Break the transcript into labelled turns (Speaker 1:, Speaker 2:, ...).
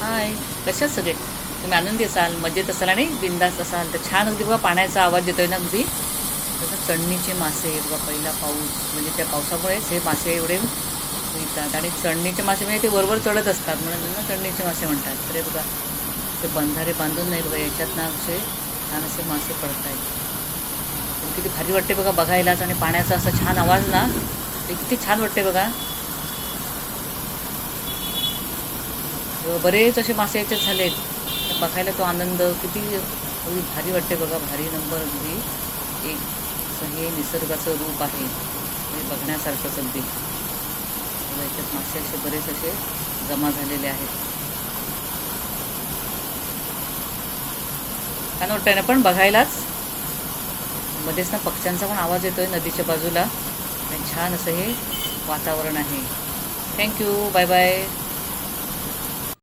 Speaker 1: हाय. कशात सगळे? तुम्ही आनंदी असाल मजेत असाल आणि बिंदास्त असाल तर छान अगदी बघा पाण्याचा आवाज येतोय ना अगदी. तसं चढणीचे मासे बघा पहिला पाऊस म्हणजे त्या पावसामुळेच हे मासे एवढे मिळतात. आणि चढणीचे मासे म्हणजे ते वरवर चढत असतात म्हणून त्यांना चढणीचे मासे म्हणतात. तर बघा ते बंधारे बांधून नाही बघा याच्यात ना असे छान असे मासे पडत आहेत पण किती भारी वाटते बघा बघायलाच आणि पाण्याचा असा छान आवाज ना ते किती छान वाटते बघा. बरेच असे मासे याच्यात झालेत. तर बघायला तो आनंद किती अगदी भारी वाटते बघा. भारी नंबर अगदी. एक असं हे निसर्गाचं रूप आहे. हे बघण्यासारखंच अगदी. याच्यात मासे असे बरेच असे जमा झालेले आहेत. छान वाटतं ना पण बघायलाच? मध्येच ना पक्ष्यांचा पण आवाज येतोय नदीच्या बाजूला. आणि छान असं हे वातावरण आहे. Thank you bye bye